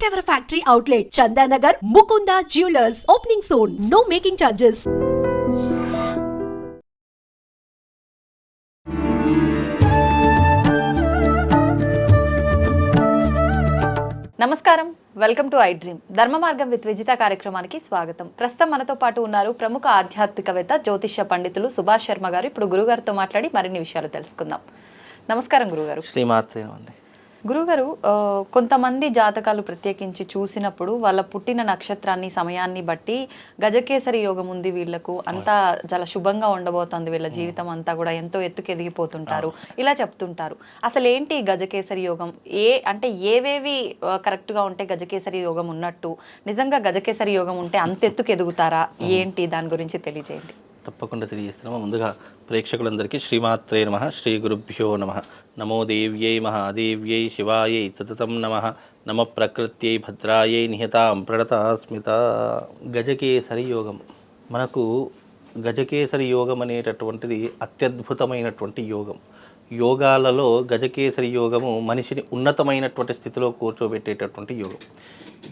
first ever factory outlet, Chandanagar, Mukunda Jewelers, opening soon. No making charges. నమస్కారం. Welcome to I dream Dharma Margam with Vijitha కార్యక్రమానికి స్వాగతం. ప్రస్తుతం మనతో పాటు ఉన్నారు ప్రముఖ ఆధ్యాత్మికవేత్త జ్యోతిష్య పండితులు సుభాష్ శర్మ గారు. ఇప్పుడు గురుగారితో మాట్లాడి మరిన్ని విషయాలు తెలుసుకుందాం. నమస్కారం గురుగారు. శ్రీమాత్రే అండి గురుగారు కొంతమంది జాతకాలు ప్రత్యేకించి చూసినప్పుడు వాళ్ళ పుట్టిన నక్షత్రాన్ని సమయాన్ని బట్టి గజకేసరి యోగం ఉంది వీళ్ళకు. అంతా చాలా శుభంగా ఉండబోతోంది వీళ్ళ జీవితం అంతా కూడా. ఎంతో ఎత్తుకు ఎదిగిపోతుంటారు ఇలా చెప్తుంటారు. అసలు ఏంటి గజకేసరి యోగం? ఏ అంటే ఏవేవి ఆ, correct గా ఉంటే గజకేసరి యోగం ఉన్నట్టు నిజంగా గజకేసరి యోగం ఉంటే అంత ఎత్తుకు ఎదుగుతారా ఏంటి దాని గురించి తెలియజేయండి. తప్పకుండా తెలియజేస్తున్నాము. ముందుగా ప్రేక్షకులందరికీ శ్రీమాత్రే నమ శ్రీ గురుభ్యో నమ. నమో దేవ్యై మహాదేవ్యై శివాయై సతతం నమ. నమ ప్రకృత్యై భద్రాయై నిహతాం ప్రణతాస్మిత. గజకేసరి యోగం. మనకు గజకేసరి యోగం అనేటటువంటిది అత్యద్భుతమైనటువంటి యోగం. యోగాలలో గజకేసరి యోగము మనిషిని ఉన్నతమైనటువంటి స్థితిలో కూర్చోబెట్టేటటువంటి యోగం.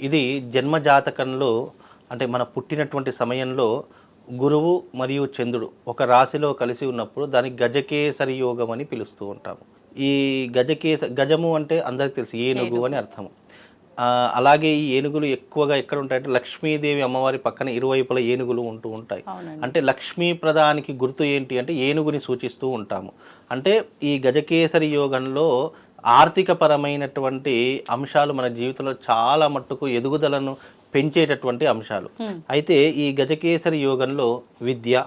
ఇది జన్మజాతకంలో అంటే మన పుట్టినటువంటి సమయంలో గురువు మరియు చంద్రుడు ఒక రాశిలో కలిసి ఉన్నప్పుడు దానికి గజకేసరి యోగం అని పిలుస్తూ ఉంటాము. ఈ గజకేస గజము అంటే అందరికి తెలుసు ఏనుగు అని అర్థము. అలాగే ఈ ఏనుగులు ఎక్కువగా ఎక్కడ ఉంటాయంటే లక్ష్మీదేవి అమ్మవారి పక్కన ఇరువైపుల ఏనుగులు ఉంటూ ఉంటాయి. అంటే లక్ష్మీ ప్రదానికి గుర్తు ఏంటి అంటే ఏనుగుని సూచిస్తూ ఉంటాము. అంటే ఈ గజకేసరి యోగంలో ఆర్థిక పరమైనటువంటి అంశాలు మన జీవితంలో చాలా మట్టుకు ఎదుగుదలను పెంచేటటువంటి అంశాలు. అయితే ఈ గజకేసరి యోగంలో విద్య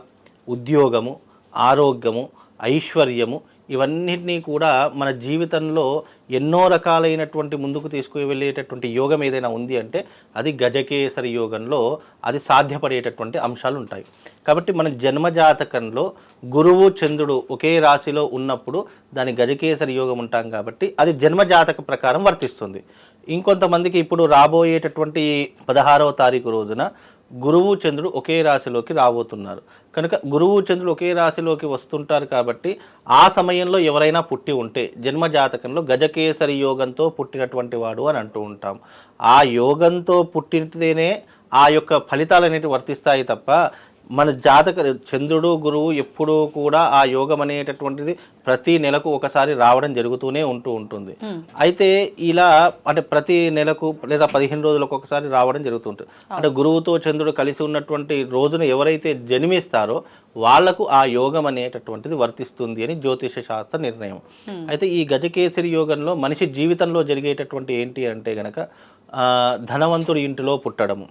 ఉద్యోగము ఆరోగ్యము ఐశ్వర్యము ఇవన్నిటినీ కూడా మన జీవితంలో ఎన్నో రకాలైనటువంటి ముందుకు తీసుకు వెళ్ళేటటువంటి యోగం ఏదైనా ఉంది అంటే అది గజకేసరి యోగంలో అది సాధ్యపడేటటువంటి అంశాలు ఉంటాయి కాబట్టి మన జన్మజాతకంలో గురువు చంద్రుడు ఒకే రాశిలో ఉన్నప్పుడు దాని గజకేసరి యోగం ఉంటాం కాబట్టి అది జన్మజాతక ప్రకారం వర్తిస్తుంది. ఇంకొంతమందికి ఇప్పుడు రాబోయేటటువంటి పదహారవ తారీఖు రోజున గురువు చంద్రుడు ఒకే రాశిలోకి రాబోతున్నారు. కనుక గురువు చంద్రుడు ఒకే రాశిలోకి వస్తుంటారు కాబట్టి ఆ సమయంలో ఎవరైనా పుట్టి ఉంటే జన్మ జాతకంలో గజకేసరి యోగంతో పుట్టినటువంటి వాడు అని అంటూ ఉంటాం. ఆ యోగంతో పుట్టితేనే ఆ యొక్క ఫలితాలు అనేవి వర్తిస్తాయి తప్ప మన జాతక చంద్రుడు గురువు ఎప్పుడూ కూడా ఆ యోగం అనేటటువంటిది ప్రతి నెలకు ఒకసారి రావడం జరుగుతూనే ఉంటూ ఉంటుంది. అయితే ఇలా అంటే ప్రతి నెలకు లేదా పదిహేను రోజులకు ఒకసారి రావడం జరుగుతుంటుంది. అంటే గురువుతో చంద్రుడు కలిసి ఉన్నటువంటి రోజున ఎవరైతే జన్మిస్తారో వాళ్ళకు ఆ యోగం అనేటటువంటిది వర్తిస్తుంది అని జ్యోతిష శాస్త్ర నిర్ణయం. అయితే ఈ గజకేసరి యోగంలో మనిషి జీవితంలో జరిగేటటువంటి ఏంటి అంటే గనక ధనవంతుడి ఇంటిలో పుట్టడము.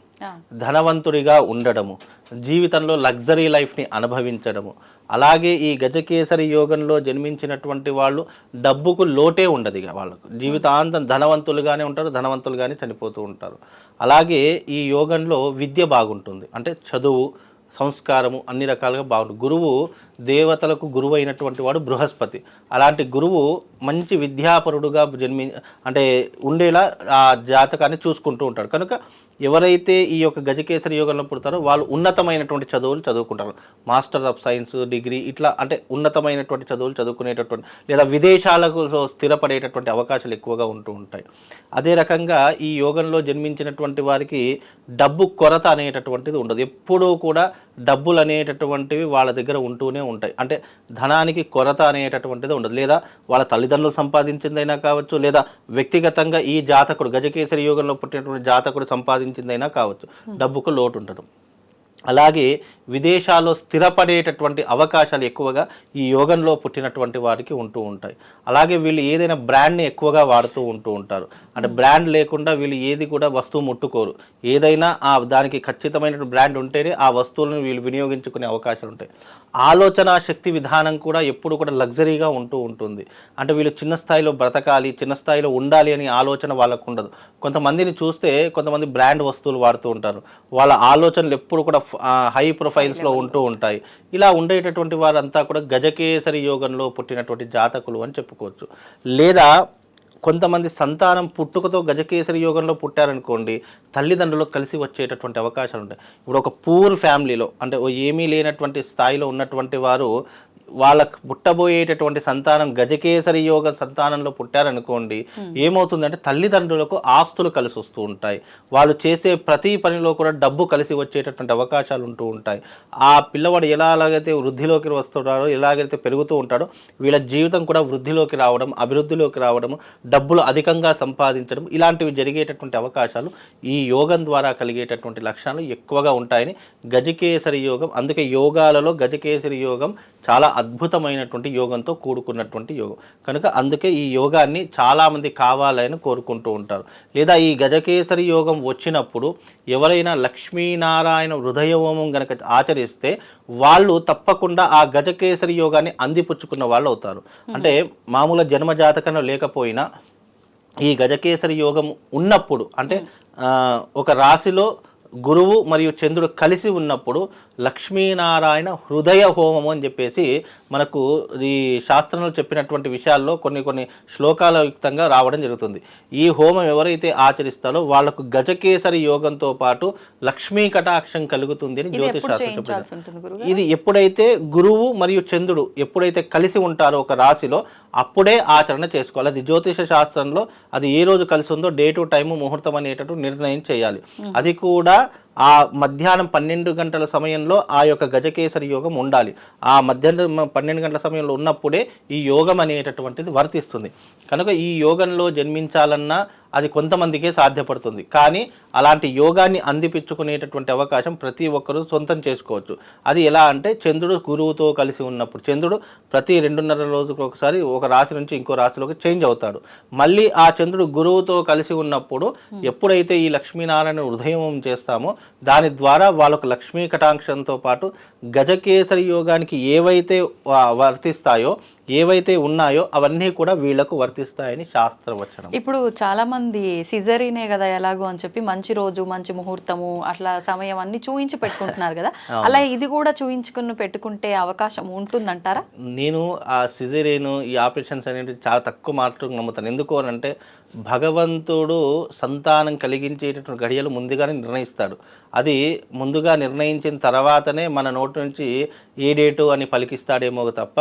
ధనవంతుడిగా ఉండడము. జీవితంలో లగ్జరీ లైఫ్ని అనుభవించడము. అలాగే ఈ గజకేసరి యోగంలో జన్మించినటువంటి వాళ్ళు డబ్బుకు లోటే ఉండదు ఇక వాళ్ళకు. జీవితాంతం ధనవంతులుగానే ఉంటారు ధనవంతులుగానే చనిపోతూ ఉంటారు. అలాగే ఈ యోగంలో విద్య బాగుంటుంది. అంటే చదువు సంస్కారము అన్ని రకాలుగా బాగుంటుంది. గురువు దేవతలకు గురువు అయినటువంటి వాడు బృహస్పతి. అలాంటి గురువు మంచి విద్యాపరుడుగా జన్మి అంటే ఉండేలా ఆ జాతకాన్ని చూసుకుంటూ ఉంటాడు. కనుక ఎవరైతే ఈ యొక్క గజకేసరి యోగంలో పుడతారో వాళ్ళు ఉన్నతమైనటువంటి చదువులు చదువుకుంటారు. మాస్టర్ ఆఫ్ సైన్స్ డిగ్రీ ఇట్లా అంటే ఉన్నతమైనటువంటి చదువులు చదువుకునేటటువంటి లేదా విదేశాలకు స్థిరపడేటటువంటి అవకాశాలు ఎక్కువగా ఉంటూ ఉంటాయి. అదే రకంగా ఈ యోగంలో జన్మించినటువంటి వారికి డబ్బు కొరత అనేటటువంటిది ఉండదు. ఎప్పుడూ కూడా డబ్బులు అనేటటువంటివి వాళ్ళ దగ్గర ఉంటూనే ఉంటాయి. అంటే ధనానికి కొరత అనేటటువంటిది ఉండదు. లేదా వాళ్ళ తల్లిదండ్రులు సంపాదించిందైనా కావచ్చు లేదా వ్యక్తిగతంగా ఈ జాతకుడు గజకేసరి యోగంలో పుట్టినటువంటి జాతకుడు సంపాదించిందైనా కావచ్చు డబ్బుకు లోటు ఉండడం అలాగే విదేశాల్లో స్థిరపడేటటువంటి అవకాశాలు ఎక్కువగా ఈ యోగంలో పుట్టినటువంటి వారికి ఉంటూ ఉంటాయి. అలాగే వీళ్ళు ఏదైనా బ్రాండ్ని ఎక్కువగా వాడుతూ ఉంటూ ఉంటారు. అంటే బ్రాండ్ లేకుండా వీళ్ళు ఏది కూడా వస్తువు ముట్టుకోరు. ఏదైనా ఆ దానికి ఖచ్చితమైన బ్రాండ్ ఉంటేనే ఆ వస్తువులను వీళ్ళు వినియోగించుకునే అవకాశాలు ఉంటాయి. ఆలోచన శక్తి విధానం కూడా ఎప్పుడు కూడా లగ్జరీగా ఉంటూ ఉంటుంది. అంటే వీళ్ళు చిన్న స్థాయిలో బ్రతకాలి చిన్న స్థాయిలో ఉండాలి అనే ఆలోచన వాళ్ళకు ఉండదు. కొంతమందిని చూస్తే కొంతమంది బ్రాండ్ వస్తువులు వాడుతూ ఉంటారు. వాళ్ళ ఆలోచనలు ఎప్పుడు కూడా హై ప్రొఫైల్ ప్రొఫైల్స్లో ఉంటూ ఉంటాయి. ఇలా ఉండేటటువంటి వారంతా కూడా గజకేసరి యోగంలో పుట్టినటువంటి జాతకులు అని చెప్పుకోవచ్చు. లేదా కొంతమంది సంతానం పుట్టుకతో గజకేసరి యోగంలో పుట్టారనుకోండి తల్లిదండ్రులు కలిసి వచ్చేటటువంటి అవకాశాలు ఉంటాయి. ఇప్పుడు ఒక పూర్ ఫ్యామిలీలో అంటే ఏమీ లేనటువంటి స్థాయిలో ఉన్నటువంటి వారు వాళ్ళకు పుట్టబోయేటటువంటి సంతానం గజకేసరి యోగ సంతానంలో పుట్టారనుకోండి ఏమవుతుందంటే తల్లిదండ్రులకు ఆస్తులు కలిసి వస్తూ ఉంటాయి. వాళ్ళు చేసే ప్రతి పనిలో కూడా డబ్బు కలిసి వచ్చేటటువంటి అవకాశాలు ఉంటూ ఉంటాయి. ఆ పిల్లవాడు ఎలా అలాగైతే వృద్ధిలోకి వస్తున్నాడో ఎలాగైతే పెరుగుతూ ఉంటాడో వీళ్ళ జీవితం కూడా వృద్ధిలోకి రావడం అభివృద్ధిలోకి రావడం డబ్బులు అధికంగా సంపాదించడం ఇలాంటివి జరిగేటటువంటి అవకాశాలు ఈ యోగం ద్వారా కలిగేటటువంటి లక్షణాలు ఎక్కువగా ఉంటాయని గజకేసరి యోగం అందుకే యోగాలలో గజకేసరి యోగం చాలా అద్భుతమైనటువంటి యోగంతో కూడుకున్నటువంటి యోగం. కనుక అందుకే ఈ యోగాన్ని చాలామంది కావాలని కోరుకుంటూ ఉంటారు. లేదా ఈ గజకేసరి యోగం వచ్చినప్పుడు ఎవరైనా లక్ష్మీనారాయణ హృదయ హోమం గనక ఆచరిస్తే వాళ్ళు తప్పకుండా ఆ గజకేసరి యోగాన్ని అందిపుచ్చుకున్న వాళ్ళు అవుతారు. అంటే మామూలు జన్మజాతకంలో లేకపోయినా ఈ గజకేసరి యోగం ఉన్నప్పుడు అంటే ఒక రాశిలో గురువు మరియు చంద్రుడు కలిసి ఉన్నప్పుడు లక్ష్మీనారాయణ హృదయ హోమం అని చెప్పేసి మనకు ఈ శాస్త్రంలో చెప్పినటువంటి విషయాల్లో కొన్ని కొన్ని శ్లోకాల యుక్తంగా రావడం జరుగుతుంది. ఈ హోమం ఎవరైతే ఆచరిస్తారో వాళ్ళకు గజకేసరి యోగంతో పాటు లక్ష్మీ కటాక్షం కలుగుతుంది అని జ్యోతిష్ శాస్త్రం గురుగారు? ఇది ఎప్పుడైతే గురువు మరియు చంద్రుడు ఎప్పుడైతే కలిసి ఉంటారో ఒక రాశిలో అప్పుడే ఆచరణ చేసుకోవాలి. అది జ్యోతిష శాస్త్రంలో అది ఏ రోజు కలిసి ఉందో డేటు టైము ముహూర్తం అనేటట్టు నిర్ణయం చేయాలి. అది కూడా ఆ మధ్యాహ్నం పన్నెండు గంటల సమయంలో ఆ యొక్క గజకేసరి యోగం ఉండాలి. ఆ మధ్యాహ్నం పన్నెండు గంటల సమయంలో ఉన్నప్పుడే ఈ యోగం అనేటటువంటిది వర్తిస్తుంది. కనుక ఈ యోగంలో జన్మించాలన్నా అది కొంతమందికే సాధ్యపడుతుంది. కానీ అలాంటి యోగాన్ని అందిపించుకునేటటువంటి అవకాశం ప్రతి ఒక్కరూ సొంతం చేసుకోవచ్చు. అది ఎలా అంటే చంద్రుడు గురువుతో కలిసి ఉన్నప్పుడు. చంద్రుడు ప్రతి రెండున్నర రోజుకు ఒకసారి ఒక రాశి నుంచి ఇంకో రాశిలోకి చేంజ్ అవుతాడు. మళ్ళీ ఆ చంద్రుడు గురువుతో కలిసి ఉన్నప్పుడు ఎప్పుడైతే ఈ లక్ష్మీనారాయణ హృదయం చేస్తామో దాని ద్వారా వాళ్ళకు లక్ష్మీ కటాక్షంతో పాటు గజకేసరి యోగానికి ఏవైతే వర్తిస్తాయో ఏవైతే ఉన్నాయో అవన్నీ కూడా వీళ్ళకు వర్తిస్తాయని శాస్త్రవచనం. ఇప్పుడు చాలా మంది సిజరీనే కదా ఎలాగో అని చెప్పి మంచి రోజు మంచి ముహూర్తము అట్లా సమయం అన్ని చూయించి పెట్టుకుంటున్నారు కదా. అలా ఇది కూడా చూయించుకుని పెట్టుకుంటే అవకాశం ఉంటుందంటారా? నేను ఆ సిజరేను ఈ ఆపరేషన్స్ అనేవి చాలా తక్కువ మాత్రం నమ్ముతాను. ఎందుకు అని అంటే భగవంతుడు సంతానం కలిగించేటటువంటి గడియలు ముందుగానే నిర్ణయిస్తాడు. అది ముందుగా నిర్ణయించిన తర్వాతనే మన నోటి నుంచి ఏ డేటు అని పలికిస్తాడేమో తప్ప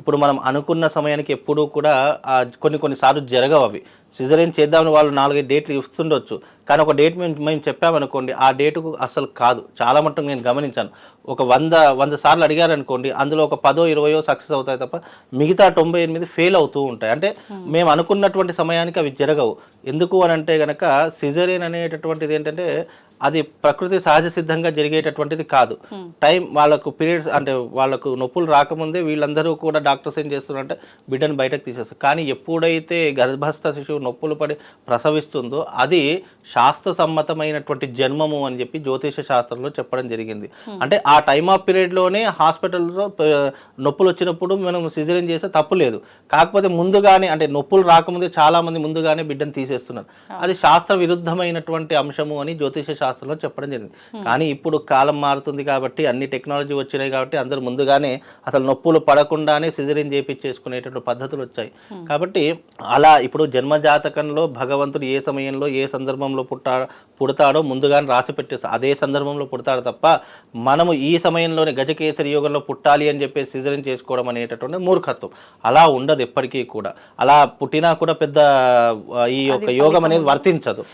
ఇప్పుడు మనం అనుకున్న సమయానికి ఎప్పుడూ కూడా కొన్ని కొన్నిసార్లు జరగవు అవి. సిజరేన్ చేద్దామని వాళ్ళు నాలుగైదు డేట్లు ఇస్తుండొచ్చు. కానీ ఒక డేట్ మేము మేము చెప్పామనుకోండి ఆ డేటుకు అసలు కాదు. చాలా మటుకు నేను గమనించాను. ఒక వంద వంద సార్లు అడిగారనుకోండి అందులో ఒక పదో ఇరవయో సక్సెస్ అవుతాయి తప్ప మిగతా తొంభై ఎనిమిది ఫెయిల్ అవుతూ ఉంటాయి. అంటే మేము. అనుకున్నటువంటి సమయానికి అవి జరగవు. ఎందుకు అని అంటే గనక సిజరేన్ అనేటటువంటిది ఏంటంటే అది ప్రకృతి సహజ సిద్ధంగా జరిగేటటువంటిది కాదు. టైం వాళ్ళకు పీరియడ్స్ అంటే వాళ్ళకు నొప్పులు రాకముందే వీళ్ళందరూ కూడా డాక్టర్స్ ఏం చేస్తున్నారంటే బిడ్డను బయటకు తీసేస్తారు. కానీ ఎప్పుడైతే గర్భస్థ శిశువు నొప్పులు పడి ప్రసవిస్తుందో అది శాస్త్ర సమ్మతమైనటువంటి జన్మము అని చెప్పి జ్యోతిష శాస్త్రంలో చెప్పడం జరిగింది. అంటే ఆ టైమ్ ఆఫ్ పీరియడ్లోనే హాస్పిటల్లో నొప్పులు వచ్చినప్పుడు మనం సిజరీన్ చేస్తే తప్పు లేదు. కాకపోతే ముందుగానే అంటే నొప్పులు రాకముందే చాలా మంది ముందుగానే బిడ్డను తీసేస్తున్నారు. అది శాస్త్ర విరుద్ధమైనటువంటి అంశము అని జ్యోతిష శాస్త్రంలో చెప్పడం జరిగింది. కానీ ఇప్పుడు కాలం మారుతుంది కాబట్టి అన్ని టెక్నాలజీ వచ్చినాయి కాబట్టి అందరూ ముందుగానే అసలు నొప్పులు పడకుండానే సిజరీన్ చేపించేసుకునేటటువంటి పద్ధతులు వచ్చాయి. కాబట్టి అలా ఇప్పుడు జన్మ జాతకంలో భగవంతుడు ఏ సమయంలో ఏ సందర్భంలో పుట్టా పుడతాడో ముందుగానే రాసి పెట్టేస్తాడు అదే సందర్భంలో పుడతాడు తప్ప మనము ఈ సమయంలోనే గజకేసరి యోగంలో పుట్టాలి అని చెప్పి సిజరీన్ చేసుకోవడం అనేటటువంటి మూర్ఖత్వం. అలా ఉండదు ఎప్పటికీ కూడా. అలా పుట్టినా కూడా పెద్ద ఈ యొక్క యోగం అనేది వర్తించదు.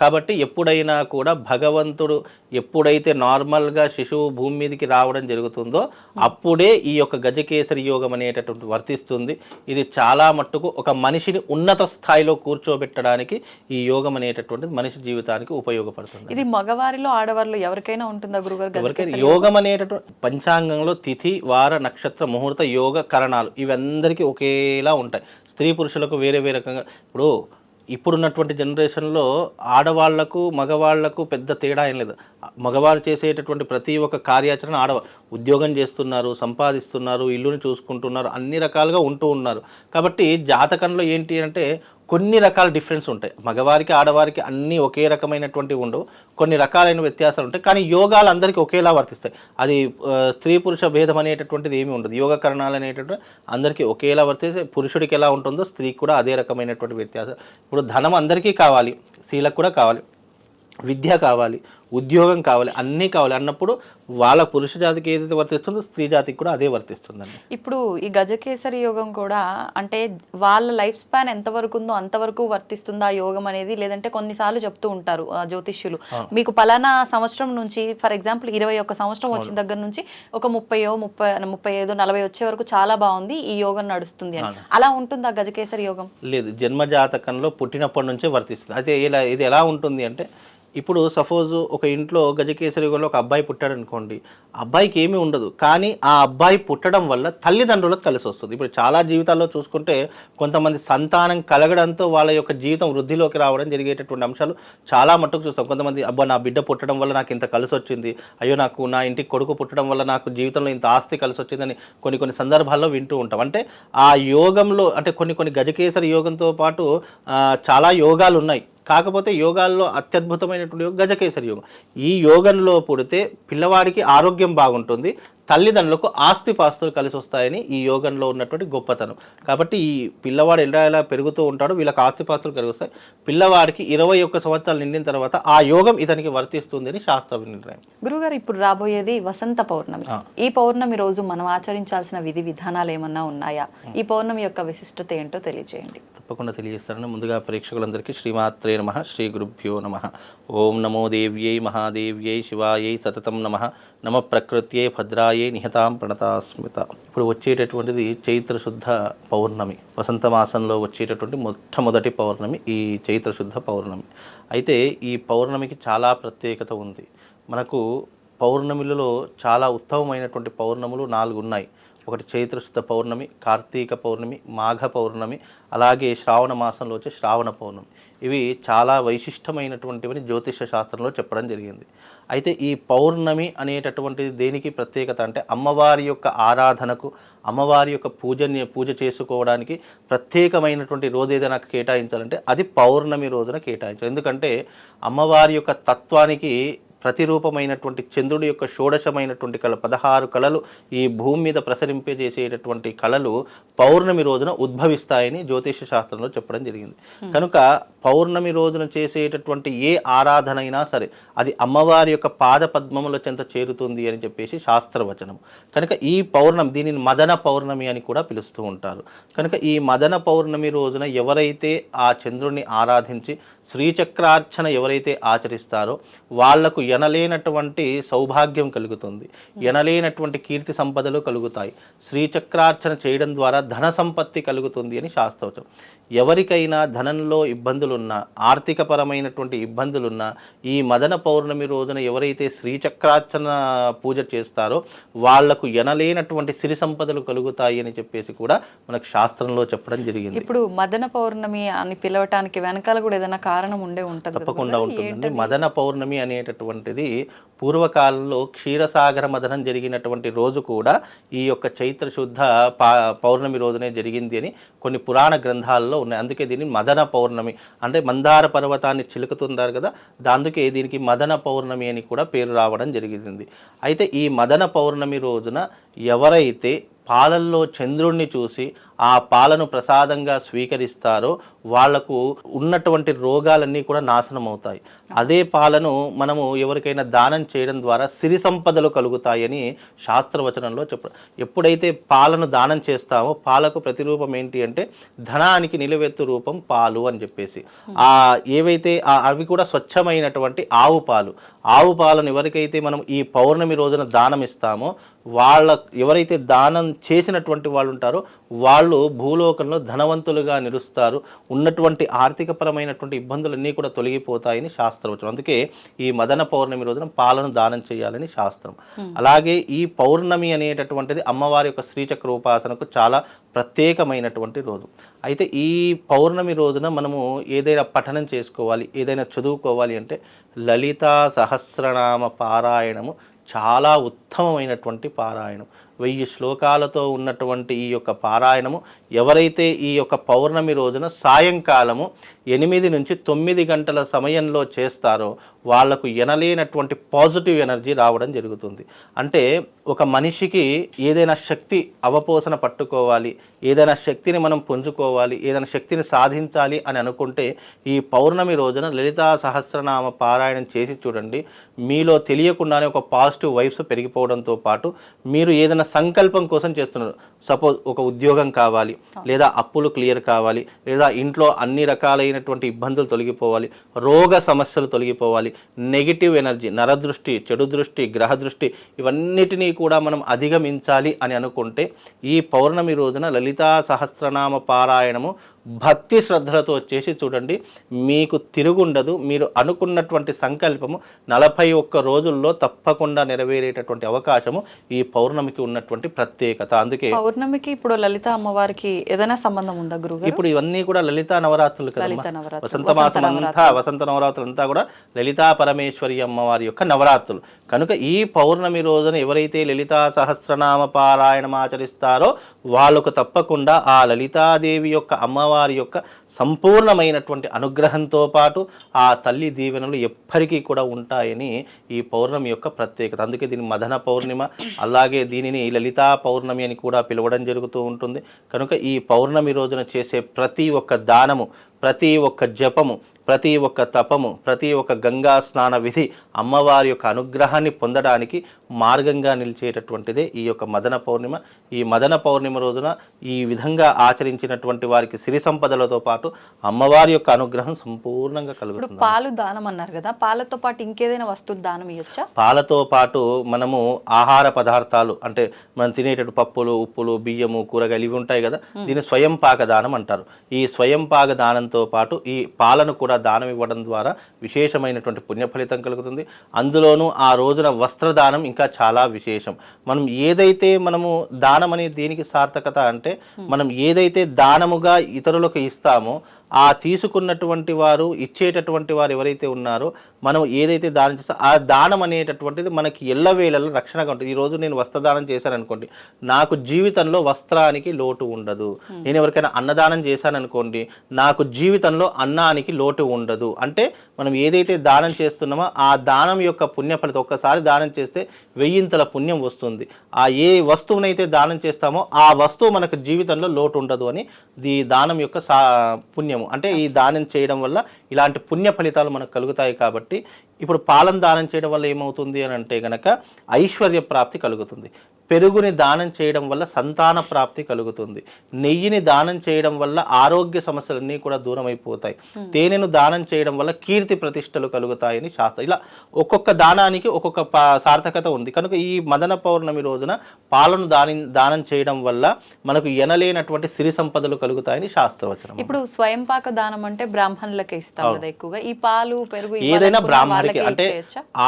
కాబట్టి ఎప్పుడైనా కూడా భగవంతుడు ఎప్పుడైతే నార్మల్గా శిశువు భూమి మీదకి రావడం జరుగుతుందో అప్పుడే ఈ యొక్క గజకేసరి యోగం అనేటటువంటి వర్తిస్తుంది. ఇది చాలా మట్టుకు ఒక మనిషిని ఉన్నత స్థాయిలో కూర్చోబెట్టడానికి ఈ యోగం అనేటటువంటిది మనిషి జీవితానికి ఉపయోగపడుతుంది. ఇది మగవారిలో ఆడవారిలో ఎవరికైనా ఉంటుందా గురుగారు ఎవరికైనా యోగం? అనేటటువంటి పంచాంగంలో తిథి వార నక్షత్ర ముహూర్త యోగ కరణాలు ఇవందరికీ ఒకేలా ఉంటాయి. స్త్రీ పురుషులకు వేరే వేరే రకంగా ఇప్పుడు ఇప్పుడున్నటువంటి జనరేషన్లో ఆడవాళ్ళకు మగవాళ్ళకు పెద్ద తేడా ఏం లేదు. మగవారు చేసేటటువంటి ప్రతి ఒక్క కార్యాచరణ ఆడవ ఉద్యోగం చేస్తున్నారు సంపాదిస్తున్నారు ఇల్లుని చూసుకుంటున్నారు అన్ని రకాలుగా ఉంటూ ఉన్నారు. కాబట్టి జాతకంలో ఏంటి అంటే కొన్ని రకాల డిఫరెన్స్ ఉంటాయి. మగవారికి ఆడవారికి అన్నీ ఒకే రకమైనటువంటి ఉండవు కొన్ని రకాలైన వ్యత్యాసాలు ఉంటాయి. కానీ యోగాలు అందరికీ ఒకేలా వర్తిస్తాయి. అది స్త్రీ పురుష భేదం అనేటటువంటిది ఏమీ ఉండదు. యోగకరణాలు అనేటటువంటి అందరికీ ఒకేలా వర్తిస్తే పురుషుడికి ఎలా ఉంటుందో స్త్రీకి కూడా అదే రకమైనటువంటి వ్యత్యాసం. ఇప్పుడు ధనం అందరికీ కావాలి. స్త్రీలకు కూడా కావాలి. విద్య కావాలి ఉద్యోగం కావాలి అన్నీ కావాలి అన్నప్పుడు వాళ్ళ పురుష జాతికి ఏదైతే వర్తిస్తుందో స్త్రీ జాతికి కూడా అదే వర్తిస్తుందండి. ఇప్పుడు ఈ గజకేసరి యోగం కూడా అంటే వాళ్ళ లైఫ్ స్పాన్ ఎంతవరకు ఉందో అంతవరకు వర్తిస్తుందా ఆ యోగం అనేది లేదంటే కొన్నిసార్లు చెప్తూ ఉంటారు ఆ, జ్యోతిష్యులు. మీకు పలానా సంవత్సరం నుంచి ఫర్ ఎగ్జాంపుల్ ఇరవై ఒక్క సంవత్సరం వచ్చిన దగ్గర నుంచి ఒక ముప్పయో ముప్పై ముప్పై ఐదు నలభై వచ్చే వరకు చాలా బాగుంది ఈ యోగం నడుస్తుంది అని. అలా ఉంటుందా గజకేసరి యోగం? లేదు జన్మ జాతకంలో పుట్టినప్పటి నుంచే వర్తిస్తుంది. అయితే ఇలా ఇది ఎలా ఉంటుంది అంటే ఇప్పుడు సపోజ్ ఒక ఇంట్లో గజకేసరి యుగంలో ఒక అబ్బాయి పుట్టాడు అనుకోండి అబ్బాయికి ఏమీ ఉండదు. కానీ ఆ అబ్బాయి పుట్టడం వల్ల తల్లిదండ్రులకు కలిసి వస్తుంది. ఇప్పుడు చాలా జీవితాల్లో చూసుకుంటే కొంతమంది సంతానం కలగడంతో వాళ్ళ యొక్క జీవితం వృద్ధిలోకి రావడం జరిగేటటువంటి అంశాలు చాలా మట్టుకు చూస్తాం. కొంతమంది అబ్బా నా బిడ్డ పుట్టడం వల్ల నాకు ఇంత కలిసి వచ్చింది. అయ్యో నాకు నా ఇంటికి కొడుకు పుట్టడం వల్ల నాకు జీవితంలో ఇంత ఆస్తి కలిసి వచ్చిందని కొన్ని కొన్ని సందర్భాల్లో వింటూ ఉంటాం. అంటే ఆ యోగంలో అంటే కొన్ని కొన్ని గజకేసరి యోగంతో పాటు చాలా యోగాలు ఉన్నాయి కాకపోతే యోగాల్లో అత్యద్భుతమైనటువంటి యోగం గజకేసరి యోగం. ఈ యోగంలో పుడితే పిల్లవాడికి ఆరోగ్యం బాగుంటుంది తల్లిదండ్రులకు ఆస్తి పాస్తులు కలిసి వస్తాయని ఈ యోగంలో ఉన్నటువంటి గొప్పతనం. కాబట్టి ఈ పిల్లవాడు ఎలా ఎలా పెరుగుతూ ఉంటాడో వీళ్ళకి ఆస్తి పాస్తులు కలిగి వస్తాయి. పిల్లవాడికి ఇరవై ఒక్క సంవత్సరాలు నిండిన తర్వాత ఆ యోగం ఇతనికి వర్తిస్తుంది అని శాస్త్ర నిర్ణయం. గురుగారు ఇప్పుడు రాబోయేది వసంత పౌర్ణమి. ఈ పౌర్ణమి రోజు మనం ఆచరించాల్సిన విధి విధానాలు ఏమన్నా ఉన్నాయా? ఈ పౌర్ణమి యొక్క విశిష్టత ఏంటో తెలియజేయండి తప్పకుండా తెలియజేస్తారని ముందుగా ప్రేక్షకులందరికీ శ్రీమాత్రే నమ శ్రీ గురుభ్యో నమ. ఓం నమో దేవ్యై మహాదేవ్యై శివాయై సతతం నమ. నమ ప్రకృత్యై భద్రాయై నిహతాం ప్రణతాస్మిత. ఇప్పుడు వచ్చేటటువంటిది చైత్ర శుద్ధ పౌర్ణమి. వసంత మాసంలో వచ్చేటటువంటి మొట్టమొదటి పౌర్ణమి ఈ చైత్ర శుద్ధ పౌర్ణమి. అయితే ఈ పౌర్ణమికి చాలా ప్రత్యేకత ఉంది. మనకు పౌర్ణమిలలో చాలా ఉత్తమమైనటువంటి పౌర్ణములు నాలుగు ఉన్నాయి ఒకటి చైత్రశుద్ధ పౌర్ణమి కార్తీక పౌర్ణమి మాఘ పౌర్ణమి అలాగే శ్రావణ మాసంలో వచ్చే శ్రావణ పౌర్ణమి. ఇవి చాలా వైశిష్టమైనటువంటివని జ్యోతిష శాస్త్రంలో చెప్పడం జరిగింది. అయితే ఈ పౌర్ణమి అనేటటువంటిది దేనికి ప్రత్యేకత అంటే అమ్మవారి యొక్క ఆరాధనకు అమ్మవారి యొక్క పూజని పూజ చేసుకోవడానికి ప్రత్యేకమైనటువంటి రోజు ఏదైనా కేటాయించాలంటే అది పౌర్ణమి రోజున కేటాయించాలి. ఎందుకంటే అమ్మవారి యొక్క తత్వానికి ప్రతిరూపమైనటువంటి చంద్రుడి యొక్క షోడశమైనటువంటి కళ పదహారు కళలు ఈ భూమి మీద ప్రసరింపజేసేటటువంటి కళలు పౌర్ణమి రోజున ఉద్భవిస్తాయని జ్యోతిష శాస్త్రంలో చెప్పడం జరిగింది. కనుక పౌర్ణమి రోజున చేసేటటువంటి ఏ ఆరాధన అయినా సరే అది అమ్మవారి యొక్క పాద పద్మముల చెంత చేరుతుంది అని చెప్పేసి శాస్త్రవచనం. కనుక ఈ పౌర్ణమి దీనిని మదన పౌర్ణమి అని కూడా పిలుస్తూ ఉంటారు. కనుక ఈ మదన పౌర్ణమి రోజున ఎవరైతే ఆ చంద్రుడిని ఆరాధించి శ్రీచక్రార్చన ఎవరైతే ఆచరిస్తారో వాళ్ళకు ఎనలేనటువంటి సౌభాగ్యం కలుగుతుంది. ఎనలేనటువంటి కీర్తి సంపదలు కలుగుతాయి. శ్రీచక్రార్చన చేయడం ద్వారా ధన సంపత్తి కలుగుతుంది అని శాస్త్రవచనం. ఎవరికైనా ధనంలో ఇబ్బందులున్నా ఆర్థికపరమైనటువంటి ఇబ్బందులున్నా ఈ మదన పౌర్ణమి రోజున ఎవరైతే శ్రీచక్రార్చన పూజ చేస్తారో వాళ్ళకు ఎనలేనటువంటి సిరి సంపదలు కలుగుతాయి అని చెప్పేసి కూడా మనకు శాస్త్రంలో చెప్పడం జరిగింది. ఇప్పుడు మదన పౌర్ణమి అని పిలవటానికి వెనకాల కూడా ఏదైనా కారణం ఉండే ఉంటుంది తప్పకుండా? ఉంటుందండి. మదన పౌర్ణమి అనేటటువంటిది పూర్వకాలంలో క్షీరసాగర మదనం జరిగినటువంటి రోజు కూడా ఈ యొక్క చైత్ర శుద్ధ పా పౌర్ణమి రోజునే జరిగింది అని కొన్ని పురాణ గ్రంథాల్లో ఉన్నాయి. అందుకే దీన్ని మదన పౌర్ణమి అంటే మందార పర్వతాన్ని చిలుకుతున్నారు కదా అందుకే దీనికి మదన పౌర్ణమి అని కూడా పేరు రావడం జరిగింది. అయితే ఈ మదన పౌర్ణమి రోజున ఎవరైతే పాలల్లో చంద్రుణ్ణి చూసి ఆ పాలను ప్రసాదంగా స్వీకరిస్తారో వాళ్ళకు ఉన్నటువంటి రోగాలన్నీ కూడా నాశనం అవుతాయి అదే పాలను మనము ఎవరికైనా దానం చేయడం ద్వారా సిరి సంపదలు కలుగుతాయని శాస్త్రవచనంలో చెప్ప ఎప్పుడైతే పాలను దానం చేస్తామో పాలకు ప్రతిరూపం ఏంటి అంటే ధనానికి నిలవెత్తు రూపం పాలు అని చెప్పేసి. ఆ ఏవైతే అవి కూడా స్వచ్ఛమైనటువంటి ఆవు పాలు. ఆవు పాలను ఎవరికైతే మనం ఈ పౌర్ణమి రోజున దానం ఇస్తామో వాళ్ళ ఎవరైతే దానం చేసినటువంటి వాళ్ళు ఉంటారో వాళ్ళు భూలోకంలో ధనవంతులుగా నిలుస్తారు. ఉన్నటువంటి ఆర్థికపరమైనటువంటి ఇబ్బందులన్నీ కూడా తొలగిపోతాయని శాస్త్రవచనం. అందుకే ఈ మదన పౌర్ణమి రోజున పాలను దానం చేయాలని శాస్త్రం. అలాగే ఈ పౌర్ణమి అనేటటువంటిది అమ్మవారి యొక్క శ్రీచక్ర ఉపాసనకు చాలా ప్రత్యేకమైనటువంటి రోజు. అయితే ఈ పౌర్ణమి రోజున మనము ఏదైనా పఠనం చేసుకోవాలి ఏదైనా చదువుకోవాలి అంటే లలితా సహస్రనామ పారాయణము చాలా ఉత్తమమైనటువంటి పారాయణం. వెయ్యి శ్లోకాలతో ఉన్నటువంటి ఈ యొక్క పారాయణము ఎవరైతే ఈ యొక్క పౌర్ణమి రోజున సాయంకాలము ఎనిమిది నుంచి తొమ్మిది గంటల సమయంలో చేస్తారో వాళ్ళకు ఎనలేనటువంటి పాజిటివ్ ఎనర్జీ రావడం జరుగుతుంది. అంటే ఒక మనిషికి ఏదైనా శక్తి అవపోసన పట్టుకోవాలి ఏదైనా శక్తిని మనం పుంజుకోవాలి ఏదైనా శక్తిని సాధించాలి అని అనుకుంటే ఈ పౌర్ణమి రోజున లలితా సహస్రనామ పారాయణం చేసి చూడండి. మీలో తెలియకుండానే ఒక పాజిటివ్ వైబ్స్ పెరిగిపోవడంతో పాటు మీరు ఏదైనా సంకల్పం కోసం చేస్తున్నారు. సపోజ్ ఒక ఉద్యోగం కావాలి లేదా అప్పులు క్లియర్ కావాలి లేదా ఇంట్లో అన్ని రకాలైనటువంటి ఇబ్బందులు తొలగిపోవాలి రోగ సమస్యలు తొలగిపోవాలి నెగిటివ్ ఎనర్జీ నరదృష్టి చెడు దృష్టి గ్రహ దృష్టి ఇవన్నిటినీ కూడా మనం అధిగమించాలి అని అనుకుంటే ఈ పౌర్ణమి రోజున లలితా సహస్రనామ పారాయణము భక్తి శ్రద్ధలతో చేసి చూడండి. మీకు తిరుగుండదు. మీరు అనుకున్నటువంటి సంకల్పము నలభై ఒక్క రోజుల్లో తప్పకుండా నెరవేరేటటువంటి అవకాశము ఈ పౌర్ణమికి ఉన్నటువంటి ప్రత్యేకత. అందుకే పౌర్ణమికి ఇప్పుడు లలిత అమ్మవారికి ఏదైనా సంబంధం ఉందా గురుగారు? ఇప్పుడు ఇవన్నీ కూడా లలితా నవరాత్రులు వసంత వసంత మాసం అంతా వసంత నవరాత్రులు అంతా కూడా లలితా పరమేశ్వరి అమ్మవారి యొక్క నవరాత్రులు. కనుక ఈ పౌర్ణమి రోజున ఎవరైతే లలితా సహస్రనామ పారాయణం ఆచరిస్తారో వాళ్ళకు తప్పకుండా ఆ లలితాదేవి యొక్క అమ్మవారి యొక్క సంపూర్ణమైనటువంటి అనుగ్రహంతో పాటు ఆ తల్లి దీవెనలు ఎప్పటికీ కూడా ఉంటాయని ఈ పౌర్ణమి యొక్క ప్రత్యేకత. అందుకే దీని మదన పౌర్ణిమ అలాగే దీనిని లలితా పౌర్ణమి అని కూడా పిలవడం జరుగుతూ ఉంటుంది. కనుక ఈ పౌర్ణమి రోజున చేసే ప్రతి ఒక్క దానము ప్రతి ఒక్క జపము ప్రతి ఒక్క తపము ప్రతి ఒక్క గంగా స్నాన విధి అమ్మవారి యొక్క అనుగ్రహాన్ని పొందడానికి మార్గంగా నిలిచేటటువంటిదే ఈ యొక్క మదన పౌర్ణిమ. ఈ మదన పౌర్ణిమ రోజున ఈ విధంగా ఆచరించినటువంటి వారికి సిరి సంపదలతో పాటు అమ్మవారి యొక్క అనుగ్రహం సంపూర్ణంగా కలుగుతుంది పాలు దానం అన్నారు కదా పాలతో పాటు ఇంకేదైనా వస్తువులు దానం ఇవ్వచ్చా పాలతో పాటు మనము ఆహార పదార్థాలు అంటే మనం తినేటట్టు పప్పులు ఉప్పులు బియ్యము కూరగాయలు ఇవి ఉంటాయి కదా దీన్ని స్వయం పాక దానం అంటారు. ఈ స్వయం పాక దానంతో పాటు ఈ పాలను కూడా దానం ఇవ్వడం ద్వారా విశేషమైనటువంటి పుణ్య ఫలితం కలుగుతుంది. అందులోనూ ఆ రోజున వస్త్రదానం ఇంకా చాలా విశేషం. మనం ఏదైతే మనము దానం అనే దేనికి సార్థకత అంటే మనం ఏదైతే దానముగా ఇతరులకు ఇస్తామో ఆ తీసుకున్నటువంటి వారు ఇచ్చేటటువంటి వారు ఎవరైతే ఉన్నారో మనం ఏదైతే దానం చేస్తా ఆ దానం అనేటటువంటిది మనకి ఎల్లవేళలో రక్షణగా ఉంటుంది. ఈ రోజు నేను వస్త్రదానం చేశాను అనుకోండి నాకు జీవితంలో వస్త్రానికి లోటు ఉండదు. నేను ఎవరికైనా అన్నదానం చేశాను అనుకోండి నాకు జీవితంలో అన్నానికి లోటు ఉండదు. అంటే మనం ఏదైతే దానం చేస్తున్నామో ఆ దానం యొక్క పుణ్య ఫలితం ఒక్కసారి దానం చేస్తే వెయ్యింతల పుణ్యం వస్తుంది. ఆ ఏ వస్తువునైతే దానం చేస్తామో ఆ వస్తువు మనకు జీవితంలో లోటు ఉండదు అని ఈ దానం యొక్క సా దానము అంటే ఈ దానం చేయడం వల్ల ఇలాంటి పుణ్య ఫలితాలు మనకు కలుగుతాయి కాబట్టి ఇప్పుడు పాలన దానం చేయడం వల్ల ఏమవుతుంది అని అంటే గనక ఐశ్వర్య ప్రాప్తి కలుగుతుంది. పెరుగుని దానం చేయడం వల్ల సంతాన ప్రాప్తి కలుగుతుంది. నెయ్యిని దానం చేయడం వల్ల ఆరోగ్య సమస్యలన్నీ కూడా దూరం అయిపోతాయి తేనెను దానం చేయడం వల్ల కీర్తి ప్రతిష్టలు కలుగుతాయని శాస్త్రం. ఇలా ఒక్కొక్క దానానికి ఒక్కొక్క సార్థకత ఉంది. కనుక ఈ మదన పౌర్ణమి రోజున పాలను దాని దానం చేయడం వల్ల మనకు ఎనలేనటువంటి సిరి సంపదలు కలుగుతాయని శాస్త్రవచనం. ఇప్పుడు స్వయం పాక దానం అంటే బ్రాహ్మణులకే ఇస్తాం కదా ఎక్కువగా. ఈ పాలు పెరుగు ఏదైనా వాళ్ళకే అంటే?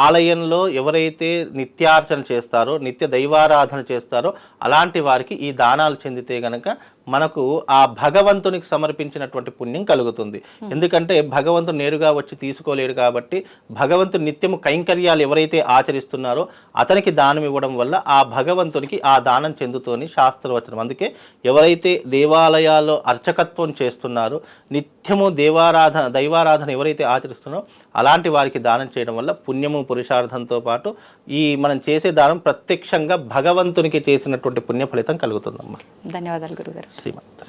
ఆలయంలో ఎవరైతే నిత్యార్చన చేస్తారో నిత్య దైవారాధన చేస్తారో అలాంటి వారికి ఈ దానాలు చెందితే గనక మనకు ఆ భగవంతునికి సమర్పించినటువంటి పుణ్యం కలుగుతుంది. ఎందుకంటే భగవంతుడు నేరుగా వచ్చి తీసుకోలేడు కాబట్టి భగవంతుడు నిత్యము కైంకర్యాలు ఎవరైతే ఆచరిస్తున్నారో అతనికి దానం ఇవ్వడం వల్ల ఆ భగవంతునికి ఆ దానం చెందుతోని శాస్త్రవచనం. అందుకే ఎవరైతే దేవాలయాల్లో అర్చకత్వం చేస్తున్నారో నిత్యము దేవారాధన దైవారాధన ఎవరైతే ఆచరిస్తున్నారో అలాంటి వారికి దానం చేయడం వల్ల పుణ్యము పురుషార్థంతో పాటు ఈ మనం చేసే దానం ప్రత్యక్షంగా భగవంతునికి చేసినటువంటి పుణ్య ఫలితం కలుగుతుందమ్మా. ధన్యవాదాలు గురుగారు. శ్రీమంత్